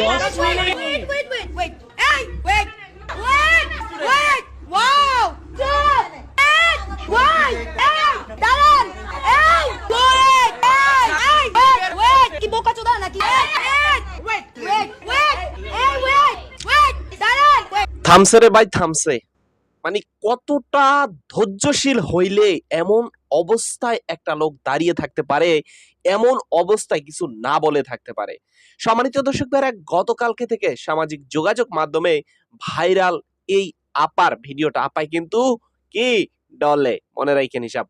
Wait, wait, wait, wait, wait. Hey, wait, wait, wait. Wow, two, eight, one, eight, দাঁড়ান, এই, wait, এই, এই, wait, wait. কি বোকাচোদা নাকি? এই, এই, wait, wait, wait, এই, wait, wait, দাঁড়ান, wait. থামছে রে ভাই থামছে মানে কতটা ধৈর্যশীল হইলে এমন অবস্থায় একটা লোক দাঁড়িয়ে থাকতে পারে, এমন অবস্থায় কিছু না বলে থাকতে পারে? সম্মানিত দর্শক ভাইরা গতকালকে থেকে সামাজিক যোগাযোগ মাধ্যমে ভাইরাল এই আপার ভিডিওটা, আপায় কিন্তু কি? ডলে, মনে রাখেন হিসাব।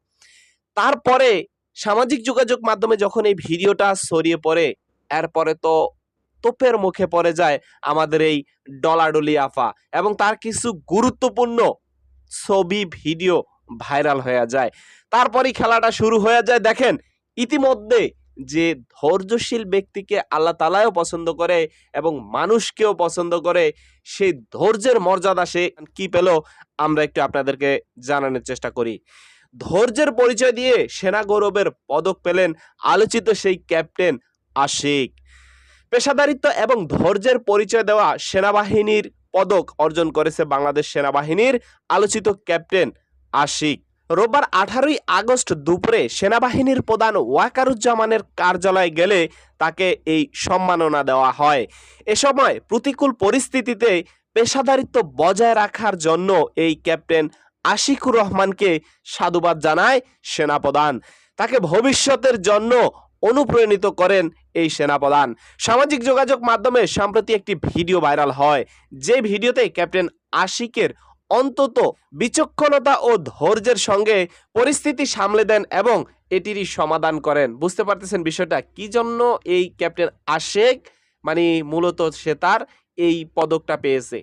তারপরে সামাজিক যোগাযোগ মাধ্যমে যখন এই ভিডিওটা ছড়িয়ে পড়ে, এরপরে তো তোপের মুখে পড়ে যায় আমাদের এই ডলাডলি আফা। এবং তার কিছু গুরুত্বপূর্ণ ছবি, ভিডিও ভাইরাল হয়ে যায়। তারপরই খেলাটা শুরু হয়ে যায়। দেখেন, ইতিমধ্যে যে ধৈর্যশীল ব্যক্তিকে আল্লাহ তালাও পছন্দ করে এবং মানুষকেও পছন্দ করে, সেই ধৈর্যের মর্যাদা সে কি পেল, আমরা একটু আপনাদেরকে জানানোর চেষ্টা করি। ধৈর্যের পরিচয় দিয়ে সেনা গৌরবের পদক পেলেন আলোচিত সেই ক্যাপ্টেন আশিক। পেশাদারিত্ব এবং ধৈর্যের পরিচয় দেওয়া সেনাবাহিনীর পদক অর্জন করেছে বাংলাদেশ সেনাবাহিনীর আলোচিত ক্যাপ্টেন আশিক। রোববার আঠারোই আগস্ট দুপুরে সেনাবাহিনীর প্রধান ওয়াকারুজ্জামানের কার্যালয়ে গেলে তাকে এই সম্মাননা দেওয়া হয়। এ সময় প্রতিকূল পরিস্থিতিতে পেশাদারিত্ব বজায় রাখার জন্য এই ক্যাপ্টেন আশিকুর রহমানকে সাধুবাদ জানায় সেনাপ্রধান। তাকে ভবিষ্যতের জন্য অনুপ্রাণিত করেন এই সেনাপ্রধান। সামাজিক যোগাযোগ মাধ্যমে সম্প্রতি একটি ভিডিও ভাইরাল হয়। যে ভিডিওতে ক্যাপ্টেন আশিকের অন্তত বিচক্ষণতা ও ধৈর্যের সঙ্গে পরিস্থিতি সামলে দেন এবং এটিরই সমাধান করেন। বুঝতে পারতেছেন বিষয়টা? কি জন্য এই ক্যাপ্টেন আশেক মানে মূলত সে তার এই পদকটা পেয়েছে?